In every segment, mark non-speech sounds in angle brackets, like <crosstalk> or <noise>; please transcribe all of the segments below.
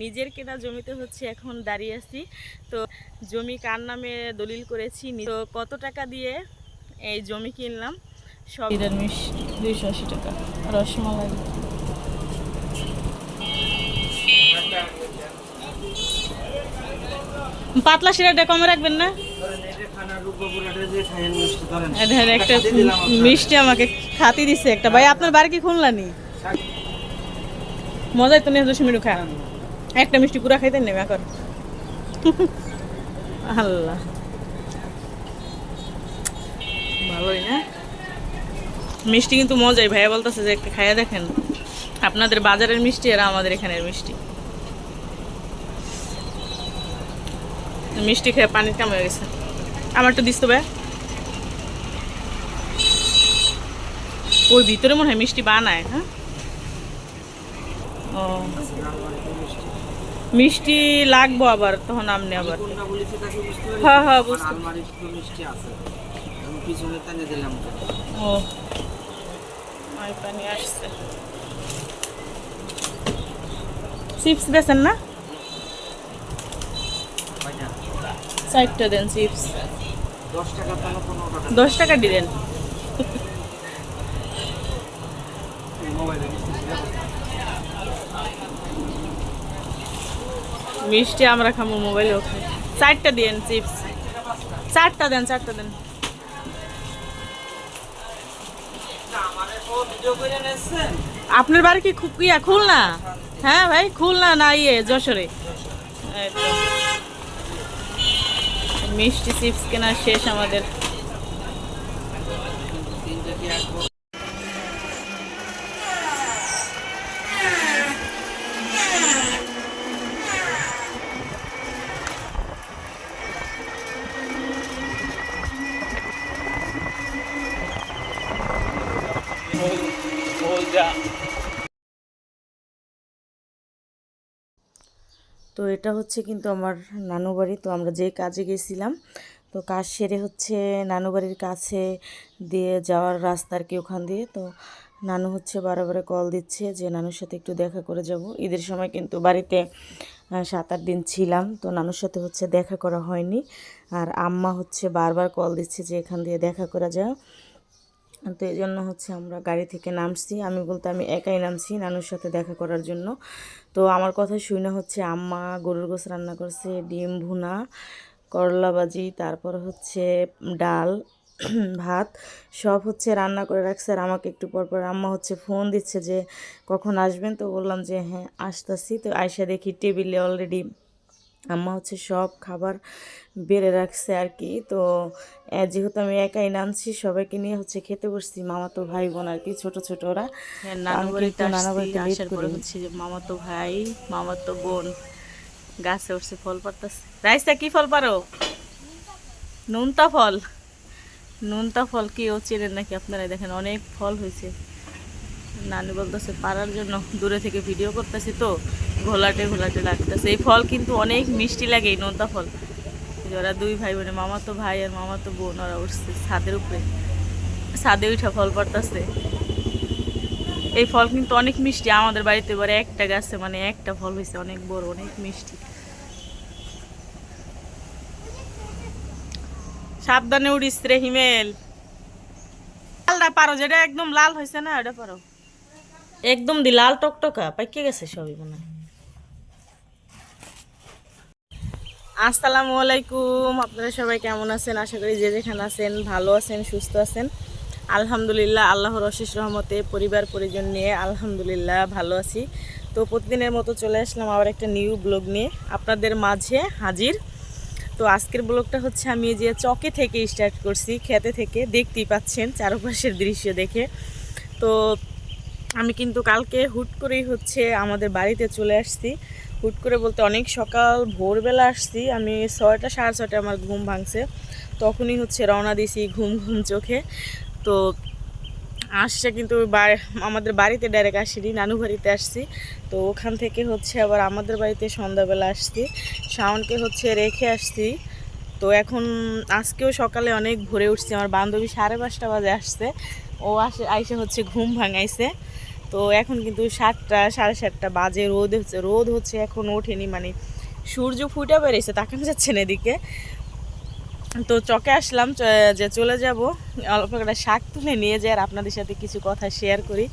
নিজের কেনা জমিতে হচ্ছে এখন দাঁড়িয়ে আছি। তো জমি কার নামে দলিল করেছি তো কত টাকা দিয়ে এই জমি কিনলাম? সব নিরামিষ, দুইশো আশি টাকা, রসমালাই। পাতলা শিরাটা কমে রাখবেন না? একটা মিষ্টি আমাকে খাতি দিছে একটা। ভাই, আপনার বাড়ি কি খুললা নি? মজাই তো নিয়ে দশ মিনিট একটা মিষ্টি পুরা খাইতে নেবে এখন আল্লাহ। ভালোই না? মিষ্টি কিন্তু মজাই, ভাইয়া বলতেছে যে একটা খাইয়া দেখেন। আপনাদের বাজারের মিষ্টি আর আমাদের এখানের মিষ্টি। মিষ্টি খেয়ে পানির কাম হয়ে গেছে। আমার তো দিস তো ভাই ওর ভিতরে মনে হয় মিষ্টি বানায় হ্যাঁ? ও। মিষ্টি লাগবো আবার তখন আমনে আবার। হ্যাঁ হ্যাঁ বুঝতে ও মাই পানি আসছে। চিপস বেছেন না? চারটা দেন চিপস। দশ টাকা দিলেন মিষ্টি আমরা খাব মোবাইলে ওখানে চারটা দিন চিপস। চারটা দেন চারটা দেন। আপনার বাড়ি কি খুব ইয়া, খুলনা? হ্যাঁ ভাই, খুলনা না ইয়ে যশোরে। মিষ্টি চিপস কেনা শেষ আমাদের। তো এটা হচ্ছে কিন্তু আমার নানু বাড়ি। তো আমরা যে কাজে গেছিলাম, তো কাজ সেরে হচ্ছে নানু বাড়ির কাছে দিয়ে যাওয়ার রাস্তা আর কি ওখান দিয়ে। তো নানু হচ্ছে বারে বারে কল দিচ্ছে যে, নানুর সাথে একটু দেখা করে যাব। ঈদের সময় কিন্তু বাড়িতে সাত আট দিন ছিলাম, তো নানুর সাথে হচ্ছে দেখা করা হয়নি। আর আম্মা হচ্ছে বারবার কল দিচ্ছে যে, এখান দিয়ে দেখা করা যায় তো এই জন্য হচ্ছে আমরা গাড়ি থেকে নামছি। আমি বলতে আমি একাই নামছি নানুর সাথে দেখা করার জন্য। তো আমার কথা শুনে হচ্ছে আম্মা গরুর গোস রান্না করছে, ডিম, ভুনা, করলা ভাজি, তারপর হচ্ছে ডাল, ভাত সব হচ্ছে রান্না করে রাখছে। আর আমাকে একটু পর পর আম্মা হচ্ছে ফোন দিচ্ছে যে কখন আসবেন? তো বললাম যে হ্যাঁ আসতেছি। তো আয়সা দেখি টেবিলে অলরেডি আম্মা হচ্ছে সব খাবার বেড়ে রাখছে আর কি। তো যেহেতু আমি একাই নামছি সবাইকে নিয়ে হচ্ছে খেতে বসছি মামা তো ভাই বোন আর কি ছোট ছোট ওরা হচ্ছে মামা তো ভাই মামা তো বোন গাছে উঠছে ফল পারতাছে রাইসা কি ফল পারো? নুনতা ফল। নুনতা ফল কি ও চেনেন নাকি? আপনারা দেখেন অনেক ফল হয়েছে। নানি বলতেছে পারার জন্য দূরে থেকে ভিডিও করতেছি তো। ঘোলাটে ঘোলাটে লাগতেছে। এই ফল কিন্তু অনেক মিষ্টি লাগে, এই নোনতা ফল। ওরা দুই ভাই বোনে, মামা তো ভাই আর মামা তো বোন, ওরা উঠছে ছাদের উপরে। ছাদে উঠা ফল পড়তেছে। এই ফল কিন্তু অনেক মিষ্টি, আমাদের বাড়িতে এবারে একটা গাছে মানে একটা ফল হয়েছে অনেক বড়, অনেক মিষ্টি। সাবধানে উড়িস রে হিমেল। লালটা পারো, যেটা একদম লাল হয়েছে না, ওটা পারো। একদম দি লাল টকটকা, পাইকে গেছে সবই মনে হয়। আসসালামু আলাইকুম। আপনারা সবাই কেমন আছেন? আশা করি যে যেখানে আছেন, ভালো আছেন, সুস্থ আছেন। আলহামদুলিল্লাহ, আল্লাহর অশেষ রহমতে পরিবার, পরিজন নিয়ে আলহামদুলিল্লাহ ভালো আছি। তো প্রতিদিনের মতো চলে আসলাম আবার একটা নিউ ব্লগ নিয়ে আপনাদের মাঝে হাজির। তো আজকের ব্লগটা হচ্ছে আমি যে চকে থেকে স্টার্ট করছি, খেতে থেকে। দেখতেই পাচ্ছেন চারপাশের দৃশ্য দেখে। তো আমি কিন্তু কালকে হুট করেই হচ্ছে আমাদের বাড়িতে চলে আসছি। হুট করে বলতে অনেক সকাল, ভোরবেলা আসছি। আমি ছয়টা, সাড়ে ছয়টা আমার ঘুম ভাঙছে। তখনই হচ্ছে রওনা দিছি ঘুম ঘুম চোখে। তো আসছে কিন্তু আমাদের বাড়িতে ডাইরেক্ট আসিনি, নানু বাড়িতে আসছি। তো ওখান থেকে হচ্ছে আবার আমাদের বাড়িতে সন্ধ্যাবেলা আসছি। শাওনকে হচ্ছে রেখে আসছি। তো এখন আজকেও সকালে অনেক ভোরে উঠছি। আমার বান্ধবী সাড়ে পাঁচটা বাজে আসছে। ও আসে, আইসে হচ্ছে ঘুম ভাঙাইছে। তো এখন কিন্তু সাতটা, সাড়ে সাতটা বাজে, রোদ হচ্ছে রোদ হচ্ছে, এখন ওঠেনি মানে সূর্য ফুটে বেরিয়েছে তাকানো যাচ্ছে না এদিকে। তো চকে আসলাম যে চলে যাব, অল্প একটা শাক তুলে নিয়ে যাই আর আপনাদের সাথে কিছু কথা শেয়ার করি।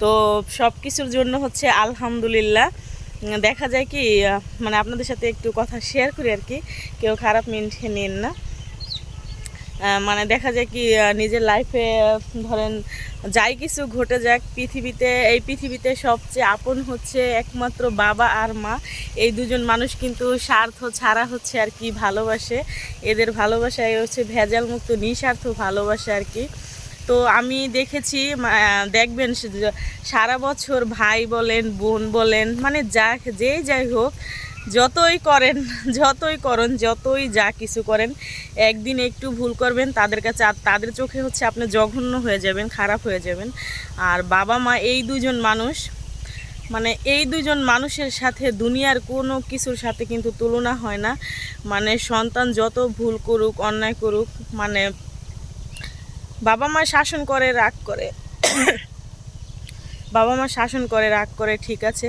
তো সব কিছুর জন্য হচ্ছে আলহামদুলিল্লাহ দেখা যায় কি মানে আপনাদের সাথে একটু কথা শেয়ার করি আর কি। কেউ খারাপ মিনটে নিন না। মানে দেখা যায় কি নিজের লাইফে ধরেন, যাই কিছু ঘটে যাক, পৃথিবীতে, এই পৃথিবীতে সবচেয়ে আপন হচ্ছে একমাত্র বাবা আর মা। এই দুজন মানুষ কিন্তু স্বার্থ ছাড়া হচ্ছে আর কি, ভালোবাসে। এদের ভালোবাসায় হচ্ছে ভেজাল মুক্ত, নিঃস্বার্থ ভালোবাসে আর কি। তো আমি দেখেছি দেখবেন সারা বছর ভাই বলেন, বোন বলেন মানে যা যেই যাই হোক যতই করেন যতই করেন, যতই যা কিছু করেন, একদিন একটু ভুল করবেন, তাদের কাছে আর তাদের চোখে হচ্ছে আপনি জঘন্য হয়ে যাবেন, খারাপ হয়ে যাবেন। আর বাবা মা এই দুজন মানুষ মানে এই দুজন মানুষের সাথে দুনিয়ার কোনো কিছুর সাথে কিন্তু তুলনা হয় না। মানে সন্তান যত ভুল করুক, অন্যায় করুক মানে বাবা মা শাসন করে, রাগ করে। বাবা মা শাসন করে, রাগ করে, ঠিক আছে।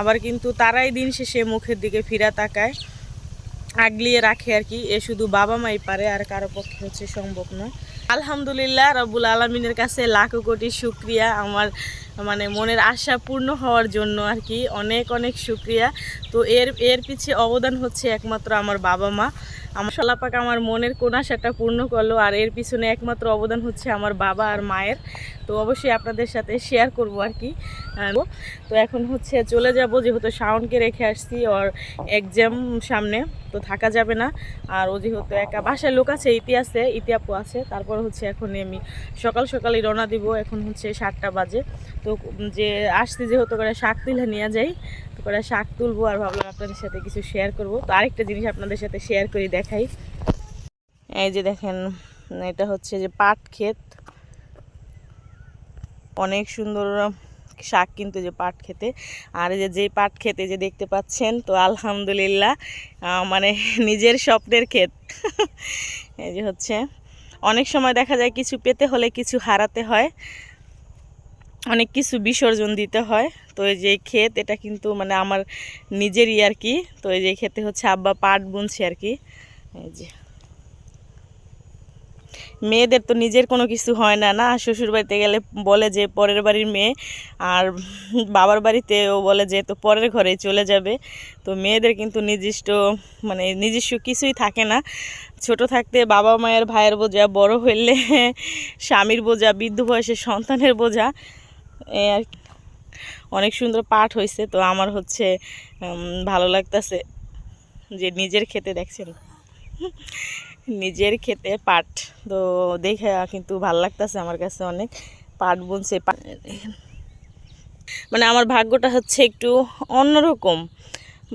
আবার কিন্তু তারাই দিন শেষে মুখের দিকে ফিরা তাকায়, আগলিয়ে রাখে আর কি। এ শুধু বাবা মাই পারে আর কারও পক্ষে হচ্ছে সম্ভব নয়। আলহামদুলিল্লাহ রবুল আলমিনের কাছে লাখো কোটি শুক্রিয়া। আমার মানে মনের আশা পূর্ণ হওয়ার জন্য আর কি অনেক অনেক শুক্রিয়া। তো এর এর পিছে অবদান হচ্ছে একমাত্র আমার বাবা মা। আমার সলাপাক আমার মনের কোন আশাটা পূর্ণ করল আর এর পিছনে একমাত্র অবদান হচ্ছে আমার বাবা আর মায়ের। তো অবশ্যই আপনাদের সাথে শেয়ার করব আর কি। তো এখন হচ্ছে চলে যাব, যেহেতু শাওনকে রেখে আসছি ওর এক্সাম সামনে, তো থাকা যাবে না। আর ও যেহেতু একা, বাসায় লোক আছে, ইতি আছে আছে, তারপর হচ্ছে এখন আমি সকাল সকালই রওনা দিব। এখন হচ্ছে সাতটা বাজে। তো যে আসছি যেহেতু করে শাক তুলে নিয়ে যাই, তো করে শাক তুলবো আর ভাবলাম আপনাদের সাথে কিছু শেয়ার করব। তো আরেকটা জিনিস আপনাদের সাথে শেয়ার করি দেখাই। এই যে দেখেন, এটা হচ্ছে যে পাট ক্ষেত। অনেক সুন্দর শাক কিন্তু যে পাট খেতে আর এই যে যেই পাট খেতে যে দেখতে পাচ্ছেন, তো আলহামদুলিল্লাহ মানে <laughs> নিজের স্বপ্নের ক্ষেত। <laughs> এই যে হচ্ছে, অনেক সময় দেখা যায় কিছু পেতে হলে কিছু হারাতে হয়। অনেক কিছু বিসর্জন দিতে হয়। তো এই যে ক্ষেত, এটা কিন্তু মানে আমার নিজেরই আর কি। তো এই যে খেতে হচ্ছে আব্বা পাট বুনছে আর কি। এই যে। মেয়েদের তো নিজের কোনো কিছু হয় না না? শ্বশুর বাড়িতে গেলে বলে যে পরের বাড়ির মেয়ে, আর বাবার বাড়িতেও বলে যে তো পরের ঘরে চলে যাবে। তো মেয়েদের কিন্তু নিজস্ব মানে নিজস্ব কিছুই থাকে না। ছোট থাকতে বাবা মায়ের ভাইয়ের বোঝা, বড় হইলে স্বামীর বোঝা, বৃদ্ধ বয়সে সন্তানের বোঝা। আর অনেক সুন্দর পাঠ হয়েছে তো আমার হচ্ছে ভালো লাগতেছে যে নিজের খেতে দেখছেন। নিজের খেতে পাট তো দেখে কিন্তু ভালো লাগতেছে আমার কাছে অনেক পাট বুনছে মানে আমার ভাগ্যটা হচ্ছে একটু অন্যরকম।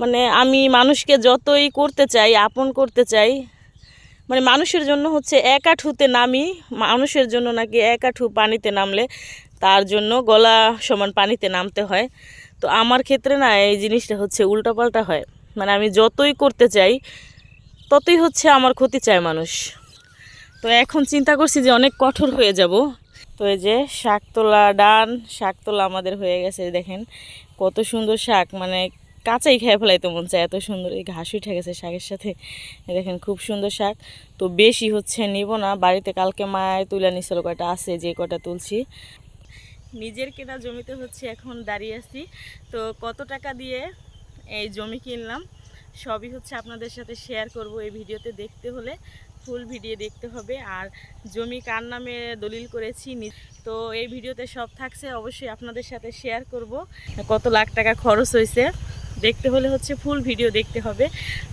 মানে আমি মানুষকে যতই করতে চাই, আপন করতে চাই মানে মানুষের জন্য হচ্ছে এক আঠুতে নামি, মানুষের জন্য নাকি এক আঠু পানিতে নামলে তার জন্য গলা সমান পানিতে নামতে হয়। তো আমার ক্ষেত্রে না এই জিনিসটা হচ্ছে উল্টাপাল্টা হয়। মানে আমি যতই করতে চাই, ততই হচ্ছে আমার ক্ষতি চায় মানুষ। তো এখন চিন্তা করছি যে অনেক কঠোর হয়ে যাব। তো এই যে শাক তোলা ডান, শাক তোলা আমাদের হয়ে গেছে দেখেন। কত সুন্দর শাক মানে কাঁচাই খেয়ে ফেলাইতে মন চায়, এত সুন্দর এই ঘাস উঠে গেছে শাকের সাথে। দেখেন খুব সুন্দর শাক। তো বেশি হচ্ছে নিব না, বাড়িতে কালকে মায়ের তুলে নিছিল, কয়টা আছে, যে কয়টা তুলছি। নিজের কেনা জমিতে হচ্ছে এখন দাঁড়িয়ে আছি। তো কত টাকা দিয়ে এই জমি কিনলাম, সবই হচ্ছে আপনাদের সাথে শেয়ার করব এই ভিডিওতে দেখতে হলে। ফুল ভিডিও দেখতে হবে। আর জমি কার নামে দলিল করেছি তো এই ভিডিওতে সব থাকছে। অবশ্যই আপনাদের সাথে শেয়ার করব। কত লাখ টাকা খরচ হয়েছে। দেখতে হলে হচ্ছে ফুল ভিডিও দেখতে হবে।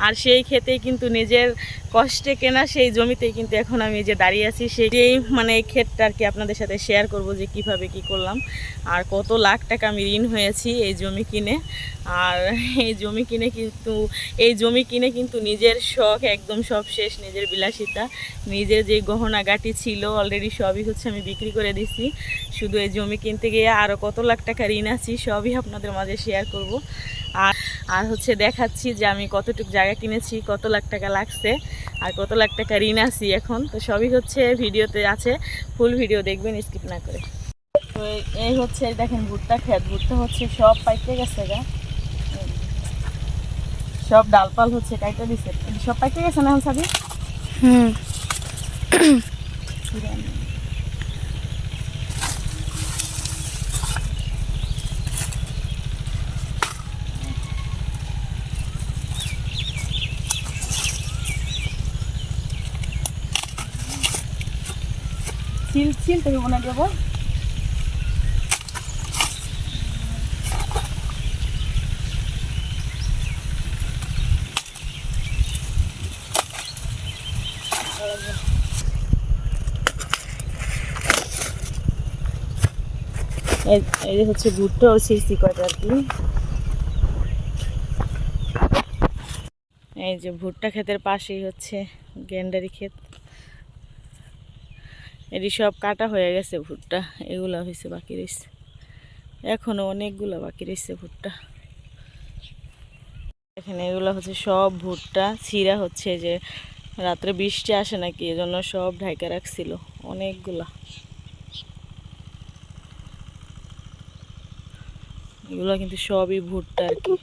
আর সেই ক্ষেতেই কিন্তু নিজের কষ্টে কেনা সেই জমিতেই কিন্তু এখন আমি যে দাঁড়িয়ে আছি, সেই মানে এই ক্ষেতটা আর কি আপনাদের সাথে শেয়ার করব যে কীভাবে কি করলাম। আর কত লাখ টাকা আমি ঋণ হয়েছি এই জমি কিনে। আর এই জমি কিনে কিন্তু, এই জমি কিনে কিন্তু নিজের শখ, একদম সব শেষ, নিজের বিলাসিতা। নিজের যে গহনা গাটি ছিল অলরেডি সবই হচ্ছে আমি বিক্রি করে দিছি। শুধু এই জমি কিনতে গিয়ে আরও কত লাখ টাকা ঋণ আছি সবই আপনাদের মাঝে শেয়ার করব। আর আর হচ্ছে দেখাচ্ছি যে আমি কতটুকু জায়গা কিনেছি কত লাখ টাকা লাগছে আর কত লাখ টাকা ঋণ আছি এখন। তো সবই হচ্ছে ভিডিওতে আছে ফুল ভিডিও দেখবেন স্কিপ না করে। তো এই- হচ্ছে দেখেন ভুট্টা খেত ভুট্টা হচ্ছে সব পাইতে গেছে গা। সব ডালপাল হচ্ছে কাইটা দিছে। সব পাইতে গেছে না সাবি হুম। <coughs> ছিল ছিল তো মনে দেব এই- হচ্ছে ভুট্টা ও সিসি কয়টা আর কি এই যে ভুট্টা ক্ষেতের পাশেই হচ্ছে গেন্ডারি ক্ষেত। এটি সব কাটা হয়ে গেছে ভুট্টা। এগুলা হয়েছে বাকি রয়েছে এখনও অনেকগুলো বাকি রয়েছে ভুট্টা। এখানে এগুলো হচ্ছে সব ভুট্টা। ছিঁড়া হচ্ছে যে রাত্রে বৃষ্টি আসে নাকি, এজন্য সব ঢাকা রাখছিল অনেকগুলা। এগুলো কিন্তু সবই ভুট্টা আর কি।